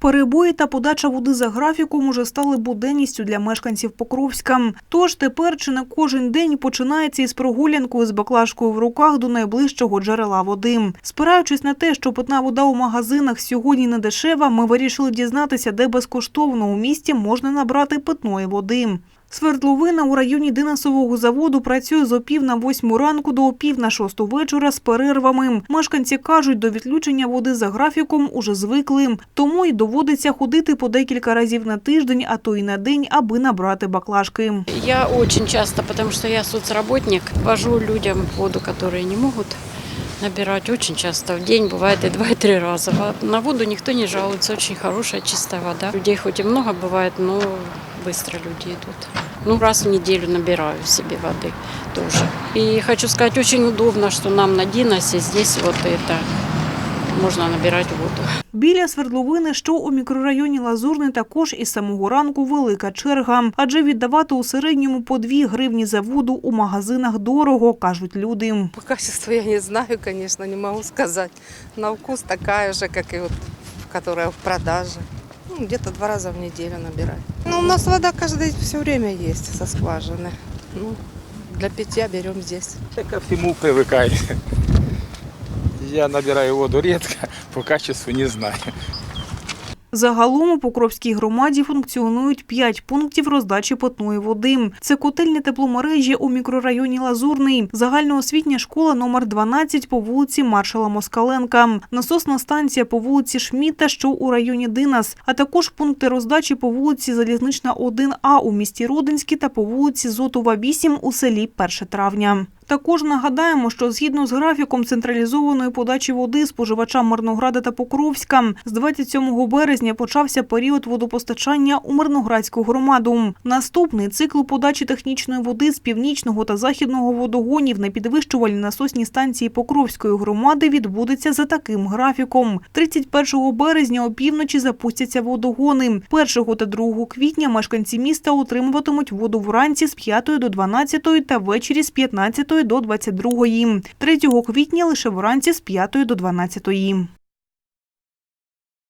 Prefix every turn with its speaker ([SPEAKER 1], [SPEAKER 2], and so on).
[SPEAKER 1] Перебої та подача води за графіком уже стали буденністю для мешканців Покровська. Тож тепер чи не кожен день починається із прогулянкою з баклажкою в руках до найближчого джерела води. Спираючись на те, що питна вода у магазинах сьогодні не дешева, ми вирішили дізнатися, де безкоштовно у місті можна набрати питної води. Свердловина у районі Динасового заводу працює з опів на восьму ранку до опів на шосту вечора з перервами. Мешканці кажуть, до відключення води за графіком уже звикли, тому й доводиться ходити по декілька разів на тиждень, а то й на день, аби набрати баклажки.
[SPEAKER 2] Я очень часто, потому что я соцработник, вожу людям воду, которые не могут набирать очень часто. В день бывает и два, и три раза. Во- На воду никто не жалуется, очень хорошая, чистая вода. Людей хоть и много бывает, но быстро люди идут. Ну, раз в неделю набираю себе воды тоже. И хочу сказать, очень удобно, что нам на Диносе здесь вот это можно набирать воду.
[SPEAKER 1] Біля свердловини, що у мікрорайоні Лазурний, також із самого ранку велика черга, адже віддавати у середньому по 2 гривні за воду у магазинах дорого, кажуть люди.
[SPEAKER 3] По качеству я не знаю, конечно, не могу сказать. На вкус такая же, как и вот, которая в продаже. Ну, где-то два раза в неделю набираю. Ну, у нас вода каждый все время есть со скважины. Ну, для питья берем здесь.
[SPEAKER 4] Я ко всему привыкаю. Я набираю воду редко, по качеству не знаю.
[SPEAKER 1] Загалом у Покровській громаді функціонують п'ять пунктів роздачі питної води. Це котельні тепломережі у мікрорайоні Лазурний, загальноосвітня школа номер 12 по вулиці Маршала Москаленка, насосна станція по вулиці Шміта, що у районі Динас, а також пункти роздачі по вулиці Залізнична 1А у місті Родинській та по вулиці Зотова 8 у селі 1 травня. Також нагадаємо, що згідно з графіком централізованої подачі води споживачам Мирнограда та Покровська з 27 березня почався період водопостачання у Мирноградську громаду. Наступний цикл подачі технічної води з північного та західного водогонів на підвищувальні насосні станції Покровської громади відбудеться за таким графіком. 31 березня опівночі запустяться водогони. 1 та 2 квітня мешканці міста отримуватимуть воду вранці з 5 до 12 та ввечері з 15 до 22. 3 квітня лише вранці з 5 до 12.